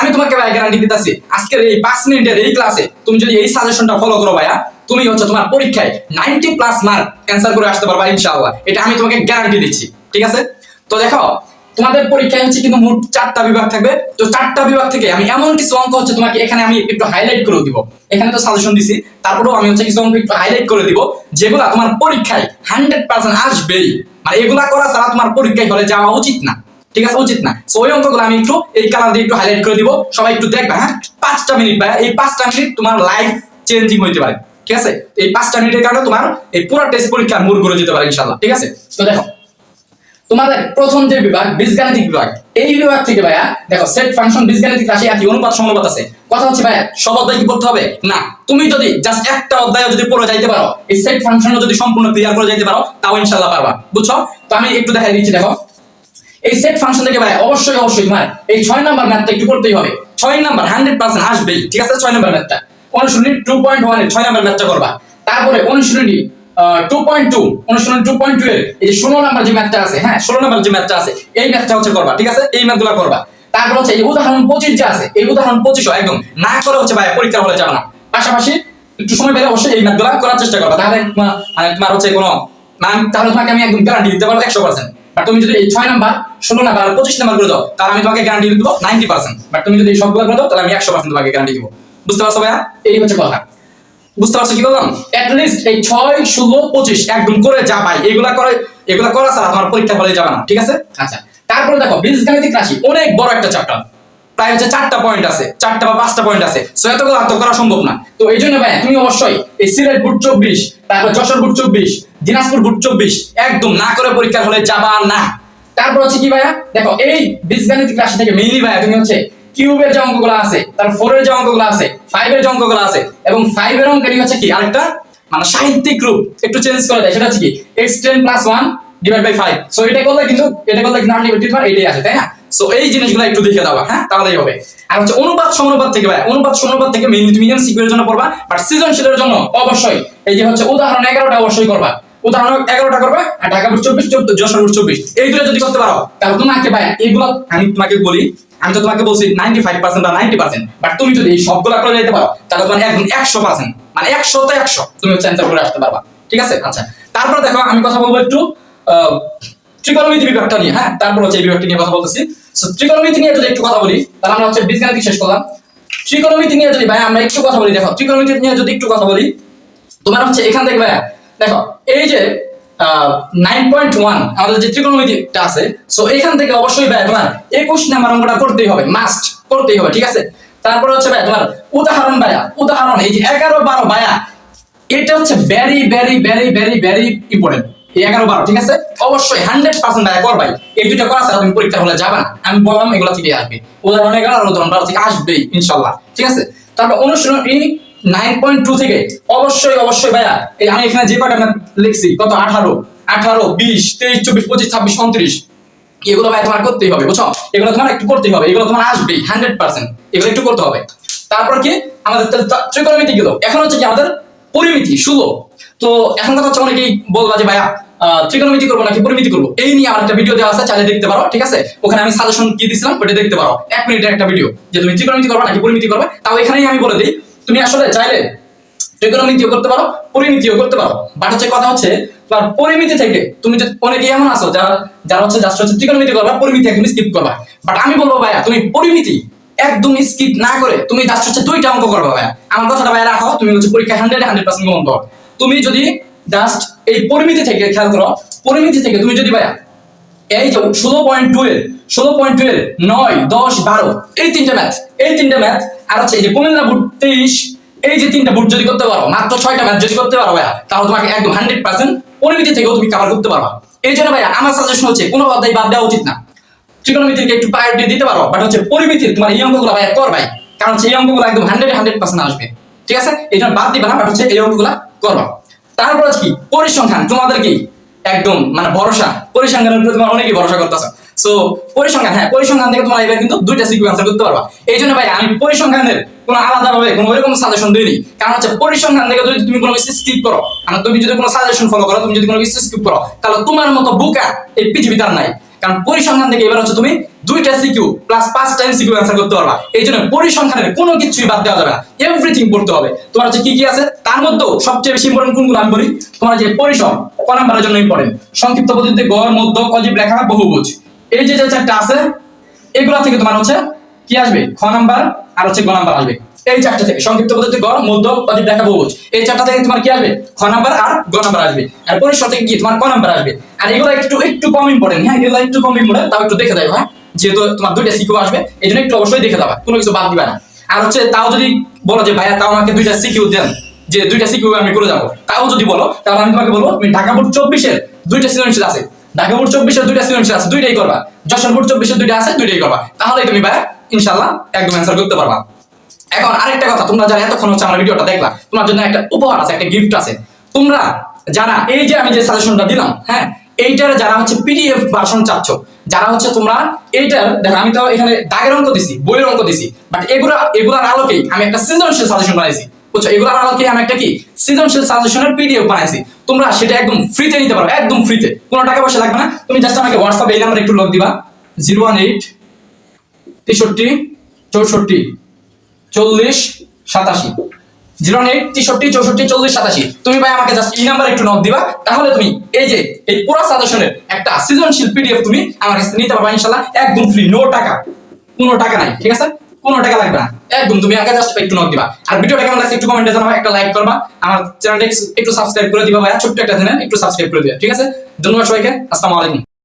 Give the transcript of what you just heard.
আমি তোমাকে ভাই গ্যারান্টি দিতেছি, আজকের এই পাঁচ মিনিটের এই ক্লাসে তুমি যদি এই ফলো করো ভাইয়া, তুমি হচ্ছে তোমার পরীক্ষায় প্লাস করে আসতে এটা আমি তোমাকে গ্যারান্টি দিচ্ছি, ঠিক আছে? তো দেখো তোমাদের পরীক্ষায় হচ্ছে কিন্তু মোট চারটা বিভাগ থাকবে। তো চারটা বিভাগ থেকে আমি এমন কিছু অঙ্ক হচ্ছে তোমাকে এখানে আমি একটু হাইলাইট করে দিব। এখানে তো সাজেশন দিছি। তারপরেও আমি হচ্ছে কিছু অঙ্ক একটু হাইলাইট করে দিব, যেগুলা তোমার পরীক্ষায় হান্ড্রেড পার্সেন্ট আসবেই। মানে এগুলা করা ছাড়া তোমার পরীক্ষায় হলে যাওয়া উচিত না। ঠিক আছে? উচিত না। সো ওই অঙ্কগুলো আমি একটু এই কালার দিয়ে একটু হাইলাইট করে দিব। সবাই একটু দেখবে হ্যাঁ? পাঁচটা মিনিট এই পাঁচটা মিনিট তোমার লাইফ চেঞ্জিং হইতে পারে। ঠিক আছে? এই পাঁচটা মিনিটের কারণে তোমার এই পুরো টেস্ট পরীক্ষা মূল করে দিতে পারে ইনশাল্লাহ ঠিক আছে? তো দেখো তোমাদের প্রথম যে বিভাগ, বীজগাণিতিক বিভাগ, এই বিভাগ থেকে ভাইয়া, দেখো সেট ফাংশন বীজগাণিতিক রাশি একই অনুপাত সমানুপাত আছে। কথা হচ্ছে ভাইয়া, সব অধ্যায় কি পড়তে হবে? না। তুমি যদি জাস্ট একটা অধ্যায় যদি পড়ে যাইতে পারো, এই সেট ফাংশন যদি সম্পূর্ণ ক্লিয়ার করে যাইতে পারো, তাও ইনশাআল্লাহ পারবা। বুঝছ? তো আমি একটু দেখাই দিচ্ছি, দেখো। এই সেট ফাংশন থেকে ভাই অবশ্যই অবশ্যই তোমার এই ছয় নাম্বার ম্যাথটা একটু পড়তেই হবে। ছয় নাম্বার হান্ড্রেড পার্সেন্ট আসবেই, ঠিক আছে? ছয় নাম্বার ম্যাথটা অনুশীলনী টু পয়েন্ট ওয়ান ছয় নাম্বার ম্যাথটা করবা। তারপরে অনুশীলনী টু পয়েন্ট পয়েন্ট হ্যাঁ উদাহরণ পঁচিশ করার চেষ্টা করবা, তাহলে মানে তোমার হচ্ছে কোনো তাহলে তোমাকে দিতে পারব একশো পার্সেন্ট তুমি যদি ছয় নাম্বার ষোলো নাম্বার পঁচিশ নাম্বার করে দাও, তাহলে আমি তোমাকে গ্যারান্টি দেবো নাইনটি পার্সেন্ট তুমি যদি এই সবগুলো করে দাও, তাহলে আমি একশো পার্সেন্ট তোমাকে গ্যারান্টি দিব। বুঝতে পারছ ভাইয়া? এই হচ্ছে কথা। বুঝতে পারছ কি বললাম লিস্ট এই ছয়, ষোলো, পঁচিশ, একদম করে যা ভাই এগুলা করে, এগুলা করা ছাড়া তোমার পরীক্ষা হলে যাবে না, ঠিক আছে? আচ্ছা তারপরে দেখো, বীজগাণিতিক রাশি, অনেক বড় একটা চ্যাপ্টার প্রায় হচ্ছে চারটা পয়েন্ট আছে, চারটা বা পাঁচটা পয়েন্ট আছে। সো এতগুলো আত্ম করা সম্ভব না। তো এই জন্য ভাই তুমি অবশ্যই এই সিলেট বুট চব্বিশ, তারপর যশোর বুট চব্বিশ, দিনাজপুর বুট চব্বিশ, একদম না করে পরীক্ষা হলে যাবা না। তারপর হচ্ছে কি ভাইয়া? দেখো, এই বীজগাণিতিক রাশি থেকে মেইনলি ভাইয়া, তুমি হচ্ছে কিউবের যে অঙ্কগুলো আছে, তার ফোরের যে অঙ্কগুলো আছে, ফাইভের যে অঙ্কগুলো আছে, এবং ফাইভের অঙ্কেরই হচ্ছে কি? আরেকটা মানে সাহিত্যিক রূপ। একটু চেঞ্জ করে দেয়, সেটা হচ্ছে কি? X ten plus one divide by five so এটা করলে কিন্তু, এটা করলে কিন্তু আনলিমিটেড হয় এটাই আছে তাই না? সো এই জিনিসগুলো একটু দেখে দাও হ্যাঁ? তাহলেই হবে। আর হচ্ছে অনুপাত সমানুপাত থেকে, ভাই, অনুপাত সমানুপাত থেকে মেইনলি তুমি এমসিকিউ এর জন্য পড়বা বাট সৃজনশীলের জন্য অবশ্যই। এই যে হচ্ছে উদাহরণ এগারোটা অবশ্যই করবা। উদাহরণ এগারোটা করবে, আর ঢাকা বুট চব্বিশ যশোর বুট চব্বিশ। এই দুটো যদি করতে পারো, তাহলে তোমাকে ভাই এগুলো আমি তোমাকে বলি, আমি তো তোমাকে বলছি নাইনটি ফাইভ পার্সেন্ট বা নাইনটি পার্সেন্ট বাট তুমি যদি এই সবগুলো করে যেতে পারো, তাহলে তোমার একদম একশো পার্সেন্ট মানে একশো তো একশো, তুমি হচ্ছে অ্যান্সার করে আসতে পারবা। ঠিক আছে? আচ্ছা। তারপর দেখো, আমি কথা বলব একটু ত্রিকোণমিতি বিভাগটা নিয়ে হ্যাঁ? তারপর হচ্ছে এই বিভাগটা নিয়ে কথা বলতেছি। সো ত্রিকোণমিতি নিয়ে যদি একটু কথা বলি, তাহলে আমরা হচ্ছে বীজগাণিতিক শেষ করলাম। ত্রিকোণমিতি নিয়ে যদি ভাই, আমরা একটু কথা বলি, দেখো, ত্রিকোণমিতি নিয়ে যদি একটু কথা বলি, তোমার হচ্ছে এখান থেকে ভাইয়া দেখো, এই যে আমাদের যে ত্রিকোণমিতিটা আছে সো এখান থেকে অবশ্যই ভাই তোমার অঙ্কটা করতেই হবে মাস্ট করতেই হবে, ঠিক আছে? তারপরে হচ্ছে ভাই তোমার উদাহরণ ভাইয়া, উদাহরণ, এই যে এগারো বারো ভাইয়া, এটা হচ্ছে ইম্পর্টেন্ট এগারো বারো, ঠিক আছে? অবশ্যই হান্ড্রেড পার্সেন্ট ভাইয়া করবাই এই দুইটা করা তুমি পরীক্ষা হলে যাবে না, আমি বললাম এগুলো থেকে আসবে, উদাহরণ এগারো উদাহরণ বারো থেকে আসবেই, ইনশাল্লাহ, ঠিক আছে? তারপর অনুশীলনী নাইন পয়েন্ট টু থেকে অবশ্যই অবশ্যই ভাইয়া, এই আমি এখানে যে কটা লিখছি, কত? আঠারো। আঠারো, বিশ, তেইশ, চব্বিশ, পঁচিশ, ছাব্বিশ, উনত্রিশ। এগুলো ভাই তোমার করতেই হবে, বুঝছ? এগুলো তোমার একটু করতেই হবে, এগুলো তোমার এগুলো একটু করতে হবে। তারপর কি? আমাদের ত্রিকোণমিতি গেল। এখন হচ্ছে কি আমাদের পরিমিতি তো এখন কথা হচ্ছে অনেকেই বলবা যে ভাইয়া ত্রিকোণমিতি করব নাকি পরিমিতি করব? এই নিয়ে আমার একটা ভিডিও দেওয়া আছে, চাইলে দেখতে পারো, ঠিক আছে? ওখানে আমি সাজেশন কি দিছিলাম ওটা দেখতে পারো। এক মিনিটের একটা ভিডিও যে তুমি ত্রিকোণমিতি করবে নাকি পরিমিতি করবে? তাও এখানেই আমি বলে দিই তুমি আসলে চাইলে ত্রিকোণমিতিও করতে পারো, পরিমিতিও করতে পারো। বাট হচ্ছে কথা হচ্ছে, তোমার পরিমিতি থেকে তুমি যদি অনেকে এমন আছো যারা যারা হচ্ছে জাস্ট হচ্ছে ত্রিকোণমিতি করবা, পরিমিতি একদম স্কিপ করবা। বাট আমি বলব ভাইয়া, তুমি পরিমিতি একদম স্কিপ না করে তুমি জাস্ট হচ্ছে দুইটা অঙ্ক করবা ভাইয়া। আমার কথাটা ভাইয়া রাখো, তুমি হচ্ছে পরীক্ষা হান্ড্রেড হান্ড্রেড পার্সেন্ট কমন পাও তুমি যদি জাস্ট এই পরিমিতি থেকে খেয়াল করো, পরিমিতি থেকে তুমি যদি ভাইয়া এই যে ষোলো পয়েন্ট টুয়েলভ ষোলো পয়েন্ট টুয়েলভ নয়, দশ, বারো, এই তিনটে ম্যাথ এই তিনটে ম্যাথ আর হচ্ছে এই যে কুমিল্লা বুট তেইশ, এই যে তিনটা বুট যদি করতে পারো, মাত্র ছয়টা ম্যাথ যদি করতে পারো ভাইয়া, তাহলে তোমাকে একদম হান্ড্রেড পার্সেন্ট পরিমিতি থেকেও তুমি কভার করতে পারবা। এই জন্য ভাইয়া আমার সাজেশন হচ্ছে, কোনো অধ্যায় বাদ দেওয়া উচিত না। ত্রিকোণমিতিকে একটু প্রায়োরিটি দিতে পারো বাট হচ্ছে পরিমিতির তোমার এই অঙ্কগুলো ভাইয়া কর ভাই, কারণ এই অঙ্কগুলো একদম হান্ড্রেড হান্ড্রেড পার্সেন্ট আসবে। ঠিক আছে? এই জন্য বাদ দিবে না বাট হচ্ছে এই অঙ্কগুলো করবা। তারপর কি, পরিসংখ্যান, তোমাদের কি একদম মানে ভরসা? পরিসংখ্যানের উপরে তোমার অনেকেই ভরসা করতেছো। সো পরিসংখ্যান হ্যাঁ পরিসংখ্যান থেকে তোমরা এবার কিন্তু দুইটা সিকিউ অ্যান্সার করতে পারবা। এই জন্য ভাই আমি পরিসংখ্যানের কোনো আলাদা ভাবে কোনো এরকম সাজেশন দিইনি। কারণ হচ্ছে পরিসংখ্যান থেকে যদি তুমি কোনো কিছু স্কিপ করো মানে তুমি যদি কোনো সাজেশন ফলো করো, তুমি যদি কোনো কিছু স্কিপ করো, তাহলে তোমার মতো বোকা এই পৃথিবীতে আর নাই। কারণ পরিসংখ্যান থেকে এবার হচ্ছে তুমি দুইটা সিকিউ প্লাস পাঁচ টাইম সিকিউ অ্যান্সার করতে পারবা। এই জন্য পরিসংখ্যানের কোনো কিছুই বাদ দেওয়া যাবে না। এভরিথিং পড়তে হবে। তোমার হচ্ছে কি কি আছে? তার মধ্যেও সবচেয়ে বেশি ইম্পর্টেন্ট কোনগুলো আমি বলি? তোমার যে পরিসম, ক নাম্বারের জন্য ইম্পর্টেন্ট সংক্ষিপ্ত পদ্ধতিতে গড় মধ্য অজীব, রেখা, বহুভুজ। এই যে যে চারটা আছে, এগুলা থেকে তোমার হচ্ছে কি আসবে? খ নাম্বার আর হচ্ছে গ নাম্বার আসবে। এই চারটা থেকে। সংক্ষিপ্ত পদ্ধতি গড় মধ্য অজীব রেখা বহুভুজ। এই চারটা থেকে তোমার কি আসবে? খ নাম্বার আর গ নাম্বার আসবে। আর পরিসর থেকে কি? তোমার ক নাম্বার আসবে। আর এগুলো একটু একটু কম ইম্পর্টেন্ট হ্যাঁ এগুলো একটু কম ইম্পর্টেন্ট তাও একটু দেখে দেয় হ্যাঁ। যেহেতু তোমার দুইটা সিকিউ আসবে এই জন্য একটু অবশ্যই দেখে দেবা কোনো কিছু বাদ দিবা না। আর হচ্ছে তাও যদি বলো যে, ভাইয়া, তাও আমাকে দুইটা সিকিউ দেন। যে দুইটা সিকিউ আমি করে যাব। তাও যদি বলো, তাহলে আমি তোমাকে বলব, তুমি ঢাকা বোর্ড চব্বিশের দুইটা সৃজনশীল আছে। ঢাকা বোর্ড চব্বিশের দুইটা সৃজনশীল আছে, দুইটাই করবা। যশোর বোর্ড চব্বিশের দুইটা আছে, দুইটাই করবা। তাহলেই তুমি ভাইয়া ইনশাল্লাহ একদম অ্যান্সার করতে পারবা। এখন আরেকটা কথা, তোমরা যারা এতক্ষণ হচ্ছে আমার ভিডিওটা দেখলা, তোমার জন্য একটা উপহার আছে, একটা গিফট আছে। তোমরা যারা, এই যে আমি যে সাজেশনটা দিলাম হ্যাঁ এইটার যারা হচ্ছে পিডিএফ ভার্সন চাচ্ছ, যারা হচ্ছে তোমরা এইটার, দেখো, আমি তো এখানে দাগের অঙ্ক দিছি, বইয়ের অঙ্ক দিছি বাট এগুলা, এগুলার আলোকেই আমি একটা সৃজনশীল সাজেশন বানাইছি। বুঝছ? এগুলার আলোকে আমি একটা কি সৃজনশীল সাজেশনের পিডিএফ বানাইছি। তোমরা সেটা একদম ফ্রিতে নিতে পারো, একদম ফ্রিতে কোনো টাকা পয়সা লাগবে না। তুমি জাস্ট আমাকে হোয়াটসঅ্যাপে এই নাম্বারে একটু লোক দিবা। জিরো ওয়ান এইট তেষট্টি চৌষট্টি চল্লিশ সাতাশি। জিরো এইট তেষট্টি চৌষট্টি চল্লিশ সাতাশি। তুমি ভাই আমাকে জাস্ট এই নাম্বার একটু নক দিবা। তাহলে তুমি এই যে, এই পুরো সাজেশনের একটা সৃজনশীল পিডিএফ তুমি আমার কাছে নিতে পারবা ইনশাল্লাহ। একদম ফ্রি নো টাকা। কোনো টাকা নাই, ঠিক আছে? কোনো টাকা লাগবে না। একদম, তুমি আগে জাস্ট একটু নক দিবা। আর ভিডিওটা কেমন লাগছে একটু কমেন্টে জানাবা, একটা লাইক করবা। আমার চ্যানেলটা একটু সাবস্ক্রাইব করে দিবা ভাইয়া, ছোট্ট একটা চ্যানেল একটু সাবস্ক্রাইব করে দিবা, ঠিক আছে? ধন্যবাদ সবাইকে, আসসালামু আলাইকুম।